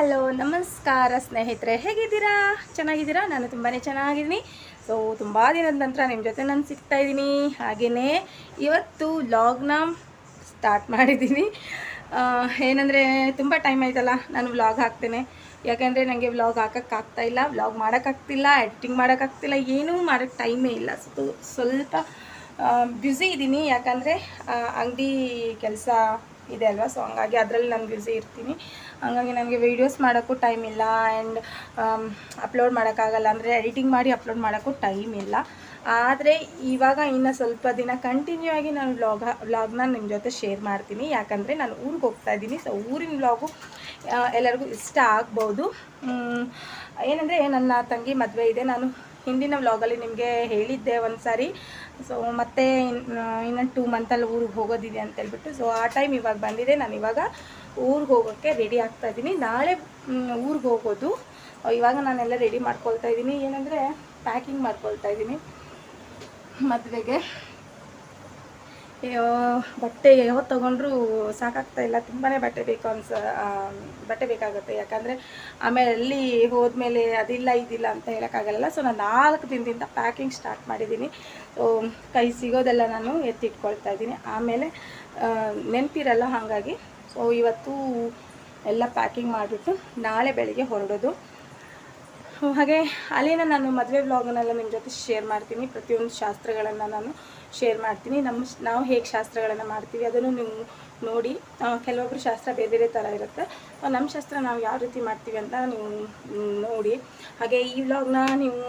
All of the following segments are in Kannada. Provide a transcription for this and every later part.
ಹಲೋ, ನಮಸ್ಕಾರ ಸ್ನೇಹಿತರೆ, ಹೇಗಿದ್ದೀರಾ? ಚೆನ್ನಾಗಿದ್ದೀರಾ? ನಾನು ತುಂಬಾ ಚೆನ್ನಾಗಿದ್ದೀನಿ. ಸೊ ತುಂಬ ದಿನದ ನಂತರ ನಿಮ್ಮ ಜೊತೆ ನಾನು ಸಿಗ್ತಾ ಇದ್ದೀನಿ. ಹಾಗೆಯೇ ಇವತ್ತು ವ್ಲಾಗ್ನ ಸ್ಟಾರ್ಟ್ ಮಾಡಿದ್ದೀನಿ. ಏನಂದರೆ ತುಂಬ ಟೈಮ್ ಆಯ್ತಲ್ಲ, ನಾನು ವ್ಲಾಗ್ ಹಾಕ್ತೇನೆ. ಯಾಕೆಂದರೆ ನನಗೆ ವ್ಲಾಗ್ ಹಾಕೋಕ್ಕಾಗ್ತಾ ಇಲ್ಲ ವ್ಲಾಗ್ ಮಾಡೋಕ್ಕಾಗ್ತಿಲ್ಲ ಎಡಿಟಿಂಗ್ ಮಾಡೋಕ್ಕಾಗ್ತಿಲ್ಲ ಏನೂ ಮಾಡೋಕ್ಕೆ ಟೈಮೇ ಇಲ್ಲ. ಸೊ ಸ್ವಲ್ಪ ಬ್ಯುಸಿ ಇದ್ದೀನಿ. ಯಾಕಂದರೆ ಅಂಗಡಿ ಕೆಲಸ ಇದೆ ಅಲ್ವಾ ಸೊ ಹಂಗಾಗಿ ಅದರಲ್ಲಿ ನಾನು ಬ್ಯುಸಿ ಇರ್ತೀನಿ. ಹಂಗಾಗಿ ನನಗೆ ವೀಡಿಯೋಸ್ ಮಾಡೋಕ್ಕೂ ಟೈಮ್ ಇಲ್ಲ ಆ್ಯಂಡ್ ಅಪ್ಲೋಡ್ ಮಾಡೋಕ್ಕಾಗಲ್ಲ. ಅಂದರೆ ಎಡಿಟಿಂಗ್ ಮಾಡಿ ಅಪ್ಲೋಡ್ ಮಾಡೋಕ್ಕೂ ಟೈಮ್ ಇಲ್ಲ. ಆದರೆ ಇವಾಗ ಇನ್ನು ಸ್ವಲ್ಪ ದಿನ ಕಂಟಿನ್ಯೂ ಆಗಿ ನಾನು ವ್ಲಾಗ ವ್ಲಾಗ್ನ ನಿಮ್ಮ ಜೊತೆ ಶೇರ್ ಮಾಡ್ತೀನಿ. ಯಾಕಂದರೆ ನಾನು ಊರಿಗೆ ಹೋಗ್ತಾ ಇದ್ದೀನಿ. ಸೊ ಊರಿನ ವ್ಲಾಗು ಎಲ್ಲರಿಗೂ ಇಷ್ಟ ಆಗ್ಬೋದು. ಏನಂದರೆ ನನ್ನ ತಂಗಿ ಮದುವೆ ಇದೆ. ನಾನು ಹಿಂದಿನ ವ್ಲಾಗಲ್ಲಿ ನಿಮಗೆ ಹೇಳಿದ್ದೆ ಒಂದು ಸಾರಿ ಸೊ ಮತ್ತೆ ಇನ್ನೊಂದು ಟೂ ಮಂತಲ್ಲಿ ಊರಿಗೆ ಹೋಗೋದಿದೆ ಅಂತ ಹೇಳ್ಬಿಟ್ಟು ಸೊ ಆ ಟೈಮ್ ಇವಾಗ ಬಂದಿದೆ. ನಾನು ಇವಾಗ ಊರಿಗೆ ಹೋಗೋಕ್ಕೆ ರೆಡಿ ಆಗ್ತಾ ಇದ್ದೀನಿ. ನಾಳೆ ಊರಿಗೆ ಹೋಗೋದು. ಇವಾಗ ನಾನೆಲ್ಲ ರೆಡಿ ಮಾಡ್ಕೊಳ್ತಾ ಇದ್ದೀನಿ. ಏನಂದರೆ ಪ್ಯಾಕಿಂಗ್ ಮಾಡ್ಕೊಳ್ತಾ ಇದ್ದೀನಿ ಮದುವೆಗೆ. ಬಟ್ಟೆ ಯಾವತ್ತು ತೊಗೊಂಡ್ರೂ ಸಾಕಾಗ್ತಾ ಇಲ್ಲ. ತುಂಬಾ ಬಟ್ಟೆ ಬೇಕು ಅನ್ಸ ಬಟ್ಟೆ ಬೇಕಾಗುತ್ತೆ. ಯಾಕಂದರೆ ಆಮೇಲೆ ಅಲ್ಲಿ ಹೋದ್ಮೇಲೆ ಅದಿಲ್ಲ, ಇದಿಲ್ಲ ಅಂತ ಹೇಳೋಕ್ಕಾಗಲ್ಲ. ಸೊ ನಾನು ನಾಲ್ಕು ದಿನದಿಂದ ಪ್ಯಾಕಿಂಗ್ ಸ್ಟಾರ್ಟ್ ಮಾಡಿದ್ದೀನಿ. ಸೊ ಕೈ ಸಿಗೋದೆಲ್ಲ ನಾನು ಎತ್ತಿಟ್ಕೊಳ್ತಾ ಇದ್ದೀನಿ. ಆಮೇಲೆ ನೆನಪಿರಲ್ಲ ಹಾಗಾಗಿ. ಸೊ ಇವತ್ತು ಎಲ್ಲ ಪ್ಯಾಕಿಂಗ್ ಮಾಡಿಬಿಟ್ಟು ನಾಳೆ ಬೆಳಿಗ್ಗೆ ಹೊರಡೋದು. ಹಾಗೆ, ಅಲ್ಲಿನ ನಾನು ಮದುವೆ ಬ್ಲಾಗ್ನೆಲ್ಲ ನಿಮ್ಮ ಜೊತೆ ಶೇರ್ ಮಾಡ್ತೀನಿ. ಪ್ರತಿಯೊಂದು ಶಾಸ್ತ್ರಗಳನ್ನು ನಾನು ಶೇರ್ ಮಾಡ್ತೀನಿ. ನಮ್ಮ ನಾವು ಹೇಗೆ ಶಾಸ್ತ್ರಗಳನ್ನು ಮಾಡ್ತೀವಿ ಅದನ್ನು ನೀವು ನೋಡಿ ಕೆಲವೊಬ್ಬರು ಶಾಸ್ತ್ರ ಬೇರೆ ಬೇರೆ ಥರ ಇರುತ್ತೆ. ನಮ್ಮ ಶಾಸ್ತ್ರ ನಾವು ಯಾವ ರೀತಿ ಮಾಡ್ತೀವಿ ಅಂತ ನೀವು ನೋಡಿ. ಹಾಗೆ ಈ ವ್ಲಾಗ್ನ ನೀವು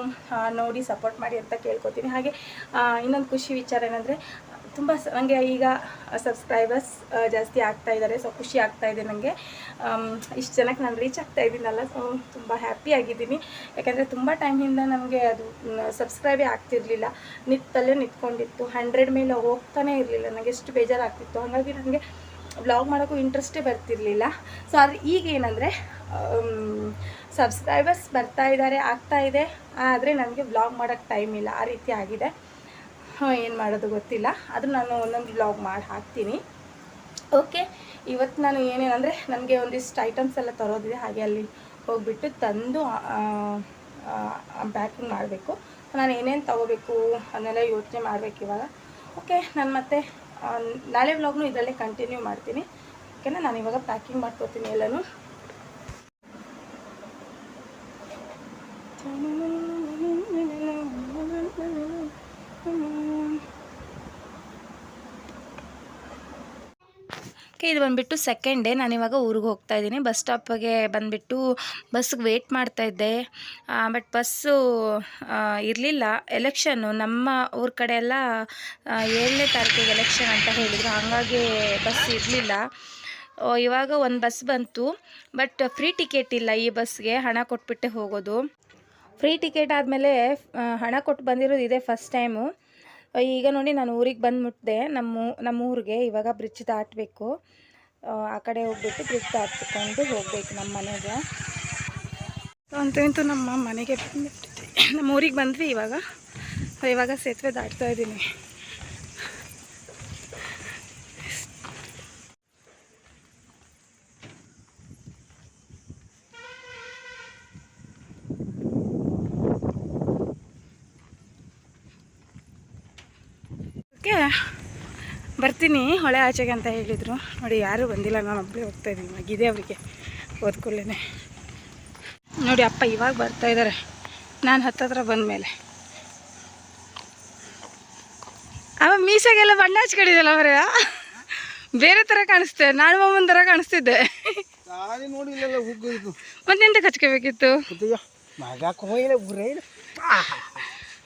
ನೋಡಿ ಸಪೋರ್ಟ್ ಮಾಡಿ ಅಂತ ಕೇಳ್ಕೊತೀನಿ. ಹಾಗೆ ಇನ್ನೊಂದು ಖುಷಿ ವಿಚಾರ ಏನಂದರೆ ತುಂಬ ನನಗೆ ಈಗ ಸಬ್ಸ್ಕ್ರೈಬರ್ಸ್ ಜಾಸ್ತಿ ಆಗ್ತಾ ಇದ್ದಾರೆ ಸೊ ಖುಷಿ ಆಗ್ತಾ ಇದೆ ನನಗೆ ಇಷ್ಟು ಜನಕ್ಕೆ ನಾನು ರೀಚ್ ಆಗ್ತಾ ಇದ್ದೀನಲ್ಲ ಸೊ ತುಂಬ ಹ್ಯಾಪಿ ಆಗಿದ್ದೀನಿ. ಯಾಕೆಂದರೆ ತುಂಬ ಟೈಮಿಂದ ನನಗೆ ಅದು ಸಬ್ಸ್ಕ್ರೈಬೇ ಆಗ್ತಿರಲಿಲ್ಲ. ನಿತ್ತಲ್ಲೇ ನಿಂತ್ಕೊಂಡಿತ್ತು. ಹಂಡ್ರೆಡ್ ಮೇಲೆ ಹೋಗ್ತಾನೆ ಇರಲಿಲ್ಲ. ನನಗೆ ಎಷ್ಟು ಬೇಜಾರಾಗ್ತಿತ್ತು. ಹಾಗಾಗಿ ನನಗೆ ವ್ಲಾಗ್ ಮಾಡೋಕ್ಕೂ ಇಂಟ್ರೆಸ್ಟೇ ಬರ್ತಿರಲಿಲ್ಲ. ಸೊ ಆದರೆ ಈಗ ಏನಂದರೆ ಸಬ್ಸ್ಕ್ರೈಬರ್ಸ್ ಬರ್ತಾ ಇದ್ದಾರೆ ಆಗ್ತಾ ಇದೆ. ಆದರೆ ನನಗೆ ವ್ಲಾಗ್ ಮಾಡೋಕ್ಕೆ ಟೈಮ್ ಇಲ್ಲ. ಆ ರೀತಿ ಆಗಿದೆ. ಏನು ಮಾಡೋದು ಗೊತ್ತಿಲ್ಲ. ಅದು ನಾನು ಒಂದೊಂದು ವ್ಲಾಗ್ ಮಾಡಿ ಹಾಕ್ತೀನಿ. ಓಕೆ ಇವತ್ತು ನಾನು ಏನೇನಂದರೆ ನನಗೆ ಒಂದಿಷ್ಟು ಐಟಮ್ಸ್ ಎಲ್ಲ ತರೋದಿದೆ. ಹಾಗೆ ಅಲ್ಲಿ ಹೋಗಿಬಿಟ್ಟು ತಂದು ಪ್ಯಾಕಿಂಗ್ ಮಾಡಬೇಕು. ನಾನು ಏನೇನು ತೊಗೋಬೇಕು ಅದನ್ನೆಲ್ಲ ಯೋಚನೆ ಮಾಡಬೇಕು ಇವಾಗ. ಓಕೆ ನಾನು ಮತ್ತೆ ನಾಳೆ ವ್ಲಾಗ್ನು ಇದರಲ್ಲೇ ಕಂಟಿನ್ಯೂ ಮಾಡ್ತೀನಿ. ಓಕೆನಾ ನಾನು ಇವಾಗ ಪ್ಯಾಕಿಂಗ್ ಮಾಡ್ಕೋತೀನಿ ಎಲ್ಲನೂ. ಓಕೆ ಇದು ಬಂದುಬಿಟ್ಟು ಸೆಕೆಂಡ್ ಡೇ ನಾನು ಇವಾಗ ಊರಿಗೆ ಹೋಗ್ತಾ ಇದ್ದೀನಿ ಬಸ್ ಸ್ಟಾಪ್ಗೆ ಬಂದುಬಿಟ್ಟು ಬಸ್ಗೆ ಮಾಡ್ತಾ ಇದ್ದೆ. ಬಟ್ ಬಸ್ಸು ಇರಲಿಲ್ಲ. ಎಲೆಕ್ಷನ್ನು ನಮ್ಮ ಊರ ಕಡೆ ಎಲ್ಲ ಏಳನೇ ತಾರೀಕಿಗೆ ಎಲೆಕ್ಷನ್ ಅಂತ ಹೇಳಿದರು. ಹಾಗಾಗಿ ಬಸ್ ಇರಲಿಲ್ಲ. ಇವಾಗ ಒಂದು ಬಸ್ ಬಂತು. ಬಟ್ ಫ್ರೀ ಟಿಕೆಟ್ ಇಲ್ಲ ಈ ಬಸ್ಗೆ ಹಣ ಕೊಟ್ಬಿಟ್ಟೆ ಹೋಗೋದು. ಫ್ರೀ ಟಿಕೆಟ್ ಆದಮೇಲೆ ಹಣ ಕೊಟ್ಟು ಬಂದಿರೋದು ಇದೆ ಫಸ್ಟ್ ಟೈಮು ಈಗ ನೋಡಿ ನಾನು ಊರಿಗೆ ಬಂದ್ಬಿಟ್ಟೆ ನಮ್ಮ ನಮ್ಮ ಊರಿಗೆ ಇವಾಗ ಬ್ರಿಡ್ಜ್ ದಾಟಬೇಕು. ಆ ಕಡೆ ಹೋಗ್ಬಿಟ್ಟು ಬ್ರಿಡ್ಜ್ ದಾಟ್ಕೊಂಡು ಹೋಗಬೇಕು ನಮ್ಮ ಮನೆಗೆ. ಅಂತೂ ಇಂತೂ ನಮ್ಮ ಮನೆಗೆ ಬಂದು ನಮ್ಮ ಊರಿಗೆ ಬಂದ್ವಿ ಇವಾಗ. ಇವಾಗ ಸೇತುವೆ ದಾಟ್ತಾ ಇದ್ದೀನಿ ಓಕೆ ಬರ್ತೀನಿ ಹೊಳೆ ಆಚೆಗೆ ಅಂತ ಹೇಳಿದರು. ನೋಡಿ ಯಾರೂ ಬಂದಿಲ್ಲ ನಾನು ಒಬ್ಬಳೇ ಹೋಗ್ತಾ ಇದ್ದೀನಿ. ಮಗಿದೆ ಅವರಿಗೆ ಓದ್ಕೊಳ್ಳೇನೆ. ನೋಡಿ ಅಪ್ಪ ಇವಾಗ ಬರ್ತಾ ಇದ್ದಾರೆ. ನಾನು ಹತ್ತತ್ರ ಬಂದ ಮೇಲೆ ಅವ ಮೀಸಾಗೆಲ್ಲ ಬಣ್ಣ ಹಚ್ಕೊಂಡಿದ್ದಲ್ಲ ಅವರೇ ಬೇರೆ ಥರ ಕಾಣಿಸ್ತೆ ನಾನು ಮಾಮನ ಥರ ಕಾಣಿಸ್ತಿದ್ದೆ. ಮತ್ತೆಂತ ಕಚ್ಕೋಬೇಕಿತ್ತು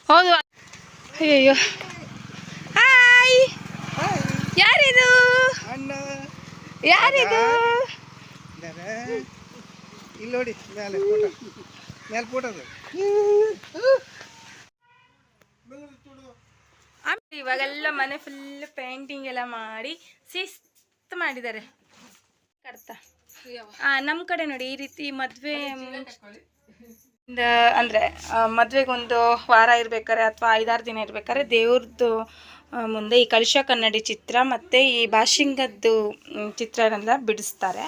ಹೌದು. ಅಯ್ಯಯ್ಯೋ. ಹಾಯ್ ಯಾರಿದು? ಯಾರಿದು? ಇದಾರೆ. ಇಲ್ಲಿ ನೋಡಿ ಮೇಲೆ ಫೋಟೋ ಮೇಲೆ ಫೋಟೋ ಇವಾಗೆಲ್ಲ ಮನೆ ಫುಲ್ ಪೇಂಟಿಂಗ್ ಎಲ್ಲ ಮಾಡಿ ಶಿಸ್ತು ಮಾಡಿದ್ದಾರೆ. ಕಡ್ತಾ ಆ ನಮ್ಮ ಕಡೆ ನೋಡಿ ಈ ರೀತಿ ಮದುವೆ ಅಂದರೆ ಮದುವೆಗೊಂದು ವಾರ ಇರ್ಬೇಕಾರೆ ಅಥವಾ ಐದಾರು ದಿನ ಇರ್ಬೇಕಾದ್ರೆ ದೇವ್ರದ್ದು ಮುಂದೆ ಈ ಕಲಶ ಕನ್ನಡಿ ಚಿತ್ರ ಮತ್ತು ಈ ಬಾಶಿಂಗದ್ದು ಮ್, ಚಿತ್ರನೆಲ್ಲ ಬಿಡಿಸ್ತಾರೆ.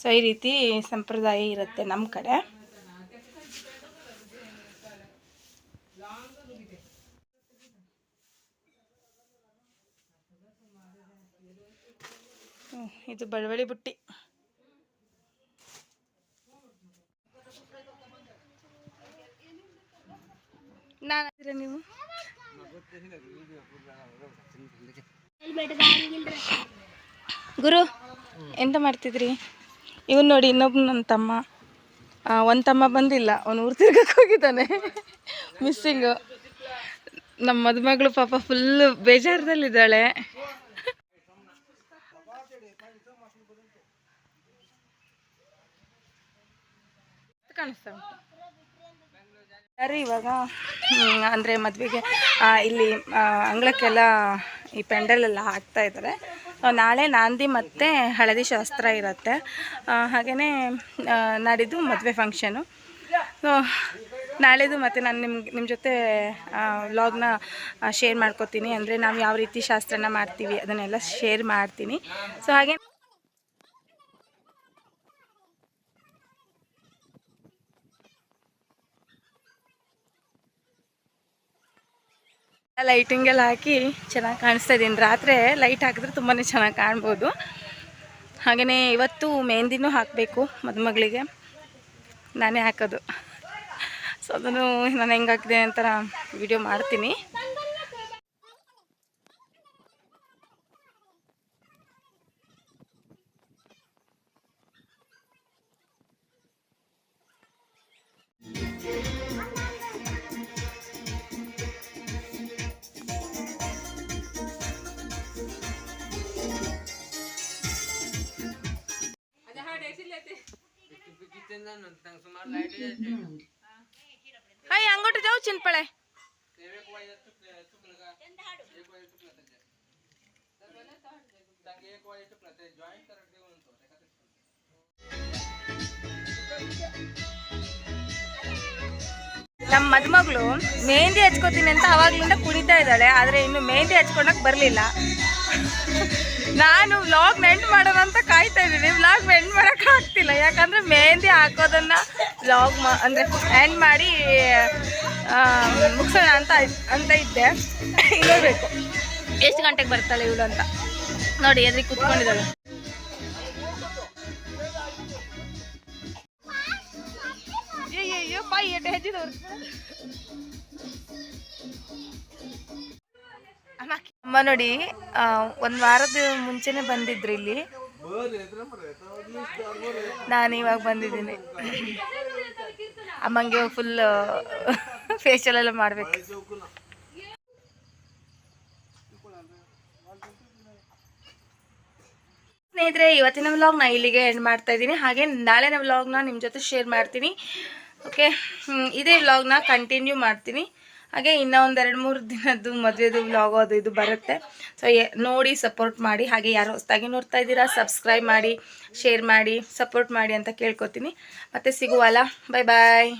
ಸೊ ಈ ರೀತಿ ಸಂಪ್ರದಾಯ ಇರುತ್ತೆ ನಮ್ಮ ಕಡೆ. ಇದು ಬಳವಳಿ ಬುಟ್ಟಿ. ನಾನು ನೀವು? ಗುರು, ಎಂತ ಮಾಡ್ತಿದ್ರಿ? ಇವನ್ ನೋಡಿ ಇನ್ನೊಬ್ಬ ನನ್ನ ತಮ್ಮ. ಒಂದು ತಮ್ಮ ಬಂದಿಲ್ಲ, ಅವನು ಊರು ತಿರ್ಗಕ್ಕೆ ಹೋಗಿದ್ದಾನೆ. ಮಿಸ್ಸಿಂಗು ನಮ್ಮ ಮದುಮಗಳು ಪಾಪ ಫುಲ್ಲು ಬೇಜಾರದಲ್ಲಿದ್ದಾಳೆ ಕಾಣಿಸ್ತಾ ಉಂಟು. ಯಾರು ಇವಾಗ ಅಂದರೆ ಮದುವೆಗೆ ಇಲ್ಲಿ ಅಂಗಳಕ್ಕೆಲ್ಲ ಈ ಪೆಂಡಲ್ ಎಲ್ಲ ಹಾಕ್ತಾ ಇದ್ದಾರೆ. ನಾಳೆ ನಾಂದಿ ಮತ್ತು ಹಳದಿ ಶಾಸ್ತ್ರ ಇರುತ್ತೆ. ಹಾಗೆಯೇ ನಾಡಿದ್ದು ಮದುವೆ ಫಂಕ್ಷನು ಸೊ ನಾಳೆದು ಮತ್ತು ನಾನು ನಿಮ್ಗೆ ನಿಮ್ಮ ಜೊತೆ ವ್ಲಾಗ್ನ ಶೇರ್ ಮಾಡ್ಕೋತೀನಿ. ಅಂದರೆ ನಾವು ಯಾವ ರೀತಿ ಶಾಸ್ತ್ರನ ಮಾಡ್ತೀವಿ, ಅದನ್ನೆಲ್ಲ ಶೇರ್ ಮಾಡ್ತೀನಿ. ಸೊ ಹಾಗೆ ಲೈಟಿಂಗ್ ಎಲ್ಲ ಹಾಕಿ ಚೆನ್ನಾಗಿ ಕಾಣಿಸ್ತಾ ಇದ್ದೀನಿ ರಾತ್ರಿ ಲೈಟ್ ಹಾಕಿದ್ರೆ ತುಂಬಾ ಚೆನ್ನಾಗಿ ಕಾಣ್ಬೋದು. ಹಾಗೆಯೇ ಇವತ್ತು ಮೆಹಂದಿನೂ ಹಾಕಬೇಕು ಮದುಮಗಳಿಗೆ. ನಾನೇ ಹಾಕೋದು. ಸೊ ಅದನ್ನು ನಾನು ಹೆಂಗೆ ಹಾಕಿದೆ ಅಂತ ವಿಡಿಯೋ ಮಾಡ್ತೀನಿ. ಹೈ ಅಂಗೋಟ ಜಾವು ಚಿನ್ಪಳೆ. ನಮ್ಮ ಮದುಮಗಳು ಮೆಹಂದಿ ಹಚ್ಕೋತೀನಿ ಅಂತ ಅವಾಗ್ಲಿಂದ ಕುಣಿತಾ ಇದ್ದಾಳೆ ಆದ್ರೆ ಇನ್ನು ಮೆಹಂದಿ ಹಚ್ಕೊಳಕ್ ಬರಲಿಲ್ಲ. ನಾನು ವ್ಲಾಗ್ ಎಂಡ್ ಮಾಡೋಣ ಅಂತ ಕಾಯ್ತಾ ಇದ್ದೀನಿ. ವ್ಲಾಗ್ ಎಂಡ್ ಮಾಡೋಕೆ ಆಗ್ತಿಲ್ಲ. ಯಾಕಂದ್ರೆ ಮೆಹಂದಿ ಹಾಕೋದನ್ನ ವ್ಲಾಗ್ ಮಾ ಅಂದರೆ ಎಂಡ್ ಮಾಡಿ ಮುಗಿಸೋಣ ಅಂತ ಅಂತ ಇದ್ದೆ. ನೋಡಬೇಕು. ಎಷ್ಟು ಗಂಟೆಗೆ ಬರ್ತಾಳೆ ಇವಳು ಅಂತ. ನೋಡಿ ಎದ್ರಿಗೆ ಕುತ್ಕೊಂಡಿದ್ದಾಳೆ. ಅಯ್ಯೋ ಪಾಯಿ ಎಟ್ಟು ಹೆಜ್ಜಿದವ್ರು. ಅಮ್ಮ ನೋಡಿ ಒಂದು ವಾರದ ಮುಂಚೆನೆ ಬಂದಿದ್ರು ಇಲ್ಲಿ. ನಾನು ಇವಾಗ ಬಂದಿದ್ದೀನಿ. ಅಮ್ಮಂಗೆ ಫುಲ್ ಫೇಶಿಯಲ್ ಎಲ್ಲ ಮಾಡ್ಬೇಕು. ಸ್ನೇಹಿತರೆ, ಇವತ್ತಿನ ವ್ಲಾಗ್ನ ಇಲ್ಲಿಗೆ ಎಂಡ್ ಮಾಡ್ತಾ ಇದ್ದೀನಿ. ಹಾಗೆ ನಾಳೆನ ವ್ಲಾಗ್ನ ನಿಮ್ಮ ಜೊತೆ ಶೇರ್ ಮಾಡ್ತೀನಿ. ಓಕೆ ಇದೇ ವ್ಲಾಗ್ನ ಕಂಟಿನ್ಯೂ ಮಾಡ್ತೀನಿ. ಹಾಗೆ ಇನ್ನೂ ಒಂದು ಎರಡು ಮೂರು ದಿನದ್ದು ಮದುವೆದು ವ್ಲಾಗು ಅದು ಇದು ಬರುತ್ತೆ. ಸೊ ನೋಡಿ ಸಪೋರ್ಟ್ ಮಾಡಿ. ಹಾಗೆ ಯಾರು ಹೊಸ್ತಾಗಿ ನೋಡ್ತಾ ಇದ್ದೀರಾ ಸಬ್ಸ್ಕ್ರೈಬ್ ಮಾಡಿ ಶೇರ್ ಮಾಡಿ ಸಪೋರ್ಟ್ ಮಾಡಿ ಅಂತ ಕೇಳ್ಕೊತೀನಿ. ಮತ್ತೆ ಸಿಗುವಲ್ಲ. ಬಾಯ್ ಬಾಯ್